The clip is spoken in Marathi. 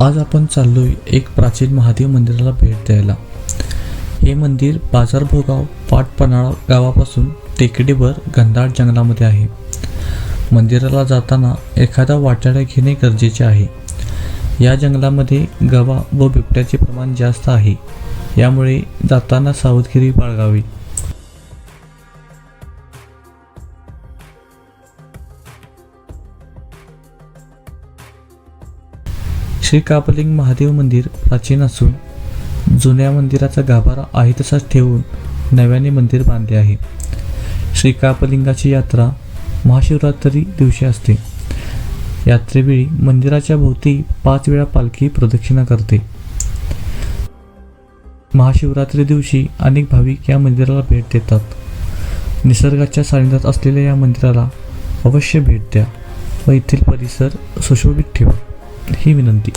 आज आपण चाललोय एक प्राचीन महादेव मंदिराला भेट द्यायला. हे मंदिर बाजारभोगाव पाटपनाळा गावापासून टेकडीवर घनदाट जंगलामध्ये आहे. मंदिराला जाताना एखादा वाटाडा घेणे गरजेचे आहे. या जंगलामध्ये गवा व बिबट्याचे प्रमाण जास्त आहे. यामुळे जाताना सावधगिरी बाळगावी. श्री कापलिंग महादेव मंदिर प्राचीन असून जुन्या मंदिराचा गाभारा आहे तसाच ठेवून नव्याने मंदिर बांधले आहे. श्री कापलिंगाची यात्रा महाशिवरात्री दिवशी असते. यात्रेवेळी मंदिराच्या भोवती पाच वेळा पालखी प्रदक्षिणा करते. महाशिवरात्री दिवशी अनेक भाविक या मंदिराला भेट देतात. निसर्गाच्या सानिध्यात असलेल्या या मंदिराला अवश्य भेट द्या व येथील परिसर सुशोभित ठेवा. ही विनंती